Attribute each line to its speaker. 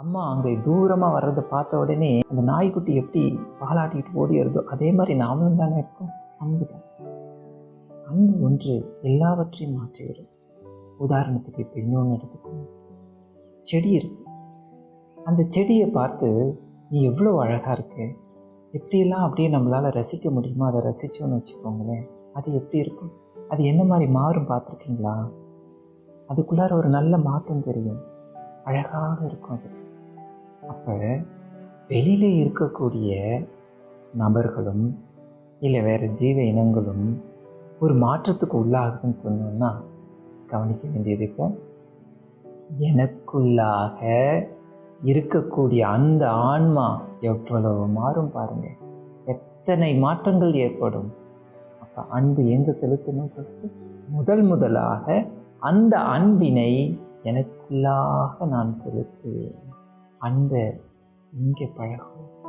Speaker 1: அம்மா அங்கே தூரமாக வர்றதை பார்த்த உடனே அந்த நாய்க்குட்டி எப்படி பாலாட்டிக்கிட்டு ஓடிடுறதோ அதே மாதிரி நாமளும் தானே இருக்கோம். அன்பு தான் அன்பு ஒன்று எல்லாவற்றையும் மாற்றி வரும். உதாரணத்துக்கு இப்போ இன்னொன்று எடுத்துக்கோங்க. செடி இருக்கு. அந்த செடியை பார்த்து நீ எவ்வளோ அழகாக இருக்கு. எப்படியெல்லாம் அப்படியே நம்மளால் ரசிக்க முடியுமோ அதை ரசித்தோன்னு வச்சுக்கோங்களேன். அது எப்படி இருக்கும்? அது என்ன மாதிரி மாறும் பார்த்துருக்கீங்களா? அதுக்குள்ளார ஒரு நல்ல மாற்றம் தெரியும். அழகாக இருக்கும் அது. அப்போ வெளியில் இருக்கக்கூடிய நபர்களும் இல்லை வேறு ஜீவ இனங்களும் ஒரு மாற்றத்துக்கு உள்ளாகுதுன்னு சொன்னோம்னா கவனிக்க வேண்டியது இப்போ எனக்குள்ளாக இருக்கக்கூடிய அந்த ஆன்மா எவ்வளவு மாறும் பாருங்கள் எத்தனை மாற்றங்கள் ஏற்படும்? அப்போ அன்பு எங்கே செலுத்தணும் ஃபஸ்ட்டு முதல் முதலாக அந்த அன்பினை எனக்குள்ளாக நான் செலுத்துவேன். அன்பை இங்கே பழகும்.